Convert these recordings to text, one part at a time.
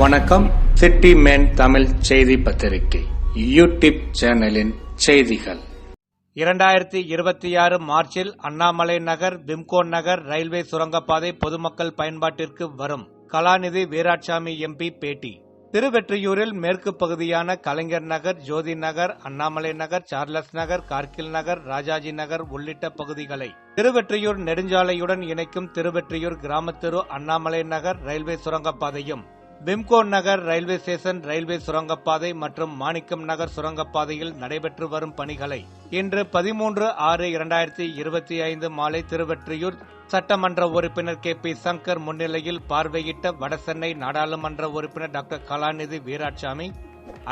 வணக்கம். City man Tamil செய்தி பத்திரிகை யூடியூப் சேனலின் செய்திகள். இரண்டாயிரத்தி இருபத்தி ஆறு மார்ச்சில் அண்ணாமலை நகர் பிம்கோ நகர் ரயில்வே சுரங்கப்பாதை பொதுமக்கள் பயன்பாட்டிற்கு வரும். கலாநிதி வீராட்சாமி எம்பி பேட்டி. திருவெற்றியூரில் மேற்கு பகுதியான கலைஞர் நகர் ஜோதி நகர் அண்ணாமலை நகர் சார்லஸ் நகர் கார்கில் நகர் ராஜாஜி நகர் உள்ளிட்ட பகுதிகளை திருவெற்றியூர் நெடுஞ்சாலையுடன் இணைக்கும் திருவெற்றியூர் கிராமத்தெரு Annamalai Nagar railway சுரங்கப்பாதையும் Wimco Nagar railway station railway சுரங்கப்பாதை மற்றும் மாணிக்கம் நகர் சுரங்கப்பாதையில் நடைபெற்று வரும் பணிகளை இன்று பதிமூன்று ஆறு இரண்டாயிரத்தி இருபத்தி ஐந்து மாலை திருவெற்றியூர் சட்டமன்ற உறுப்பினர் கே பி சங்கர் முன்னிலையில் பார்வையிட்ட வடசென்னை நாடாளுமன்ற உறுப்பினர் டாக்டர் கலாநிதி வீராட்சாமி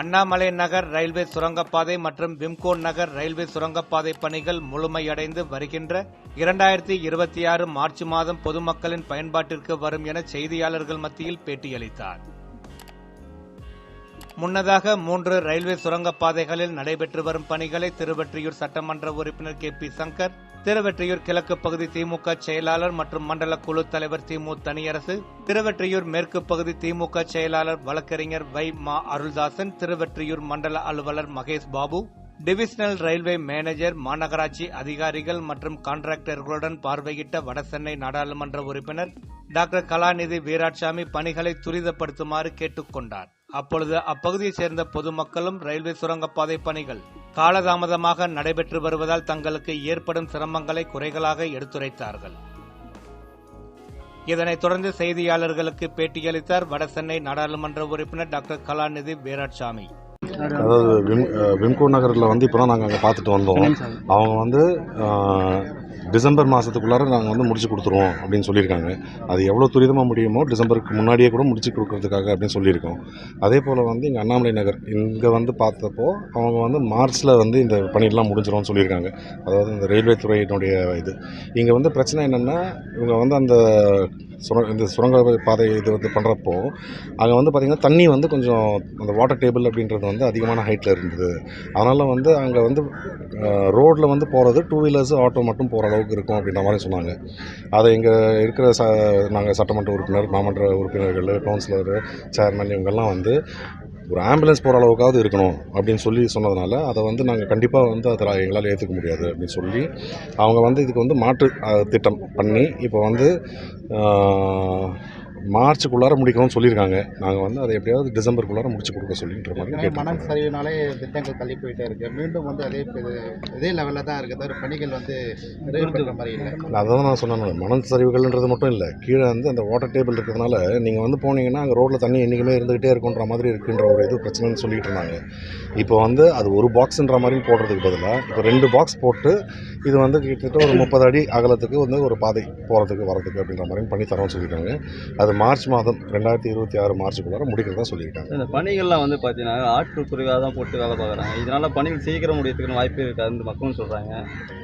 அண்ணாமலை நகர் ரயில்வே சுரங்கப்பாதை மற்றும் விம்கோ நகர் ரயில்வே சுரங்கப்பாதை பணிகள் முழுமையடைந்து வருகின்ற இரண்டாயிரத்தி இருபத்தி ஆறு மார்ச் மாதம் பொதுமக்களின் பயன்பாட்டிற்கு வரும் என செய்தியாளர்கள் மத்தியில் பேட்டியளித்தார். முன்னதாக மூன்று ரயில்வே சுரங்கப்பாதைகளில் நடைபெற்று வரும் பணிகளை திருவெற்றியூர் சட்டமன்ற உறுப்பினர் கே பி சங்கர் திருவெற்றியூர் கிழக்கு பகுதி திமுக செயலாளர் மற்றும் மண்டல குழு தலைவர் திமு தனியரசு திருவெற்றியூர் மேற்கு பகுதி திமுக செயலாளர் வழக்கறிஞர் வை மா அருள்தாசன் திருவெற்றியூர் மண்டல அலுவலர் Mahesh Babu divisional railway manager மாநகராட்சி அதிகாரிகள் மற்றும் கான்ட்ராக்டர்களுடன் பார்வையிட்ட வடசென்னை நாடாளுமன்ற உறுப்பினர் டாக்டர் கலாநிதி வீராட்சாமி பணிகளை துரிதப்படுத்துமாறு கேட்டுக் கொண்டார் அப்பொழுது அப்பகுதியைச் சேர்ந்த பொதுமக்களும் ரயில்வே சுரங்கப்பாதை பணிகள் காலதாமதமாக நடைபெற்று வருவதால் தங்களுக்கு ஏற்படும் சிரமங்களை குறைகளாக எடுத்துரைத்தார்கள். இதனைத் தொடர்ந்து செய்தியாளர்களுக்கு பேட்டியளித்தார் வடசென்னை நாடாளுமன்ற உறுப்பினர் டாக்டர் கலாநிதி வீராட்சாமி. அதாவது விம்கோ நகரில் வந்து இப்போ தான் நாங்கள் அங்கே பார்த்துட்டு வந்தோம். அவங்க வந்து டிசம்பர் மாதத்துக்குள்ளார நாங்கள் வந்து முடிச்சு கொடுத்துருவோம் அப்படின்னு சொல்லியிருக்காங்க. அது எவ்வளோ துரிதமாக முடியுமோ டிசம்பருக்கு முன்னாடியே கூட முடிச்சு கொடுக்கறதுக்காக அப்படின்னு சொல்லியிருக்கோம். அதே போல் வந்து இங்கே அண்ணாமலை நகர் இங்கே வந்து பார்த்தப்போ அவங்க வந்து மார்ச்சில் வந்து இந்த பணியெல்லாம் முடிஞ்சிரும்னு சொல்லியிருக்காங்க. அதாவது இந்த ரயில்வே துறையினுடைய இது. இங்கே வந்து பிரச்சனை என்னென்னா இவங்க வந்து அந்த சுரங்க இந்த சுரங்க பாதை இது வந்து பண்ணுறப்போ அங்கே வந்து பார்த்திங்கன்னா தண்ணி வந்து கொஞ்சம் அந்த வாட்டர் டேபிள் அப்படின்றது வந்து அதிகமான ஹைட்டில் இருந்தது. அதனால் வந்து அங்கே வந்து ரோட்டில் வந்து போகிறது டூ வீலர்ஸ் ஆட்டோ மட்டும் போகிற அளவுக்கு இருக்கும் அப்படின்ற மாதிரி சொன்னாங்க. அதை இங்கே இருக்கிற ச நாங்கள் சட்டமன்ற உறுப்பினர் மாமன்ற உறுப்பினர்கள் கவுன்சிலர் சேர்மன் இவங்கெல்லாம் வந்து ஒரு ஆம்புலன்ஸ் போகிற அளவுக்காவது இருக்கணும் அப்படின்னு சொல்லி சொன்னதுனால அதை வந்து நாங்கள் கண்டிப்பாக வந்து அதை எங்களால் ஏற்றுக்க முடியாது அப்படின்னு சொல்லி அவங்க வந்து இதுக்கு வந்து மாற்று திட்டம் பண்ணி இப்போ வந்து மார்ச்சுக்குள்ளார முடிக்கணும்னு சொல்லியிருக்காங்க. நாங்கள் வந்து அதை எப்படியாவது டிசம்பருக்குள்ளார முடிச்சு கொடுக்க சொல்லின்ற மாதிரி மணல் சரிவுனாலே திட்டங்கள் தள்ளி போயிட்டே இருக்கு. மீண்டும் வந்து அதே இது- லெவலில் தான் இருக்குது. தவிர பணிகள் வந்து மாதிரி இல்லை. அதை தான் நான் சொன்னேன் மணல் சரிவுகள்ன்றது மட்டும் இல்லை. கீழே வந்து அந்த வாட்டர் டேபிள் இருக்கிறதுனால நீங்கள் வந்து போனீங்கன்னா அங்கே ரோட்டில் தண்ணி என்றைக்குமே இருந்துகிட்டே இருக்குன்ற மாதிரி இருக்குன்ற ஒரு இது பிரச்சனைன்னு சொல்லிட்டு இருந்தாங்க. இப்போ வந்து அது ஒரு பாக்ஸ்ன்ற மாதிரி போடுறதுக்கு பதிலாக இப்போ ரெண்டு பாக்ஸ் போட்டு இது வந்து கிட்டத்தட்ட ஒரு முப்பது அடி அகலத்துக்கு வந்து ஒரு பாதை போகிறதுக்கு வரதுக்கு அப்படின்ற மாதிரி பண்ணி தரோம்னு சொல்லியிருக்காங்க அது மார்ச் மாதம் ரெண்டாயிரத்தி இருபத்தி ஆறு மார்ச்சுக்குள்ளார முடிக்கிறதா சொல்லியிருக்காங்க. இந்த பணிகள்லாம் வந்து பார்த்தீங்கன்னா ஆட்கள் குறைவாக தான் போட்டு வேலை பார்க்குறாங்க. இதனால பணிகள் சீக்கிரம் முடியறதுக்கு வாய்ப்பு இருக்காதுன்னு மக்களும் சொல்கிறாங்க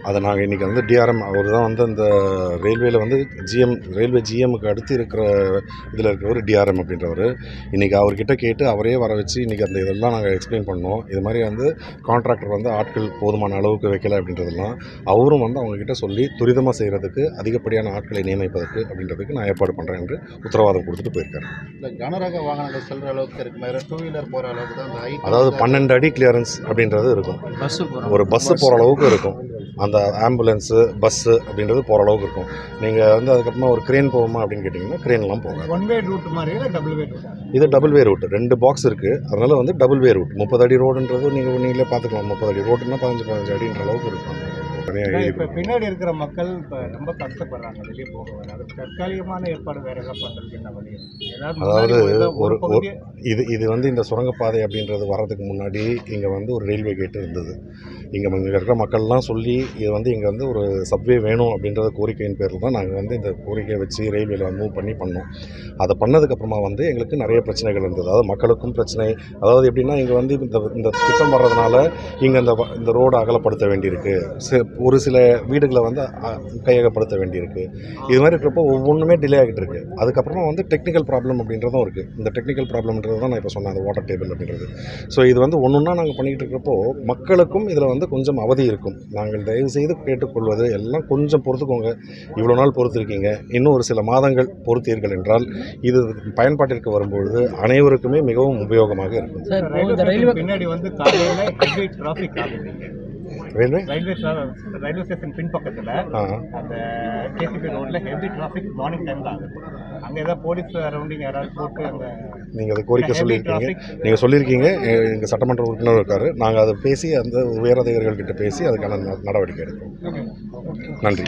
அதை நாங்கள் இன்றைக்கி வந்து டிஆர்எம் அவர் தான் வந்து அந்த ரயில்வேல வந்து ஜிஎம் ரயில்வே ஜிஎம்முக்கு அடுத்து இருக்கிற இதில் இருக்கிறவர் டிஆர்எம் அப்படின்றவர். இன்றைக்கி அவர்கிட்ட கேட்டு அவரே வர வச்சு இன்றைக்கி அந்த இதெல்லாம் நாங்கள் எக்ஸ்பிளைன் பண்ணோம். இது மாதிரி வந்து கான்ட்ராக்டர் வந்து ஆட்கள் போதுமான அளவுக்கு வைக்கல அப்படின்றதெல்லாம் அவரும் வந்து அவங்கக்கிட்ட சொல்லி துரிதமாக செய்கிறதுக்கு அதிகப்படியான ஆட்களை நியமிப்பதற்கு அப்படின்றதுக்கு நான் ஏற்பாடு பண்ணுறேன் என்று உத்தரவாதம் கொடுத்துட்டு போயிருக்காரு. இந்த கனரக வாகனங்கள் செல்ற அளவுக்கு இருக்கு வேற டூ வீலர் போகிற அளவுக்கு தான் அந்த அதாவது பன்னெண்டு அடி கிளியரன்ஸ் அப்படின்றது இருக்கும். பஸ்ஸு ஒரு பஸ்ஸு போகிற அளவுக்கு இருக்கும். அந்த ஆம்புலன்ஸு பஸ்ஸு அப்படின்றது போகிற அளவுக்கு இருக்கும். நீங்கள் வந்து அதுக்கப்புறமா ஒரு க்ரேன் போகுமா அப்படின்னு கேட்டிங்கன்னா க்ரேன்லாம் போகாது. ஒன் வே ரூட் மாதிரி இல்லை டபுள் வே ரூட் இது டபுள் வே ரூட் ரெண்டு பாக்ஸ் இருக்குது அதனால் வந்து டபுள் வே ரூட் முப்பது அடி ரோடுன்றது நீங்கள் நீங்களே பார்த்துக்கலாம் முப்பது அடி ரோடுன்னா பதினஞ்சு பதினஞ்சு அடின்ற அளவுக்கு இருக்கும். இப்போ பின்னாடி இருக்கிற மக்கள் இப்போ ரொம்ப கஷ்டப்படுறாங்க வெளியே போக வர. தற்காலிகமான ஏற்பாடு வேற ஏதாவது பண்ணுறதுக்கு என்ன வழி? அதாவது ஒரு- இது இது வந்து இந்த சுரங்கப்பாதை அப்படின்றது வர்றதுக்கு முன்னாடி இங்கே வந்து ஒரு ரயில்வே கேட் இருந்தது. இங்கே இங்கே இருக்கிற மக்கள்லாம் சொல்லி இது வந்து இங்கே வந்து ஒரு சப்வே வேணும் அப்படின்றத கோரிக்கையின் பேரில் தான் நாங்கள் வந்து இந்த கோரிக்கையை வச்சு ரயில்வேல மூவ் பண்ணி பண்ணோம். அதை பண்ணதுக்கப்புறமா வந்து எங்களுக்கு நிறைய பிரச்சனைகள் இருந்தது. அதாவது மக்களுக்கும் பிரச்சனை. அதாவது எப்படின்னா இங்கே வந்து இந்த இந்த திட்டம் வர்றதுனால இங்கே இந்த வ- இந்த ரோடு அகலப்படுத்த வேண்டியிருக்கு. ஒரு சில வீடுகளை வந்து கையகப்படுத்த வேண்டியிருக்கு. இது மாதிரி இருக்கிறப்போ ஒவ்வொன்றுமே டிலே ஆகிட்டு இருக்கு. அதுக்கப்புறமா வந்து டெக்னிக்கல் ப்ராப்ளம் அப்படின்றதும் இருக்குது இந்த டெக்னிக்கல் ப்ராப்ளம்ன்றது தான் நான் இப்போ சொன்னேன் அந்த வாட்டர் டேபிள் அப்படின்றது. ஸோ இது வந்து ஒன்று ஒன்றா நாங்கள் பண்ணிக்கிட்டு இருக்கிறப்போ மக்களுக்கும் இதில் வந்து வந்து கொஞ்சம் அவதி இருக்கும். நாங்கள் தயவு செய்து கேட்டுக்கொள்வது எல்லாம் கொஞ்சம் பொறுத்துக்கோங்க. இவ்வளோ நாள் பொறுத்திருக்கீங்க. இன்னும் ஒரு சில மாதங்கள் பொறுத்தீர்கள் என்றால் இது பயன்பாட்டிற்கு வரும்பொழுது அனைவருக்குமே மிகவும் உபயோகமாக இருக்கும். பின்னாடி வந்து ரயில்வே ரயில்வே? ரயில்வே ஸ்டேஷன் பின்பக்கத்துல அந்த கேசிபி ரோட்ல ஹெவி டிராஃபிக் மார்னிங் டைம்ல ஆகுது அங்க ஏதாவது போலீஸ் அரௌண்டிங் யாராவது போட்டு அங்க நீங்கள் அதை கோரிக்கை சொல்லியிருக்கீங்க. நீங்கள் சொல்லியிருக்கீங்க. எங்கள் சட்டமன்ற உறுப்பினர் இருக்கார். நாங்கள் அதை பேசி அந்த உயர் அதிகாரிகள்கிட்ட பேசி அதுக்கான நடவடிக்கை எடுப்போம். நன்றி.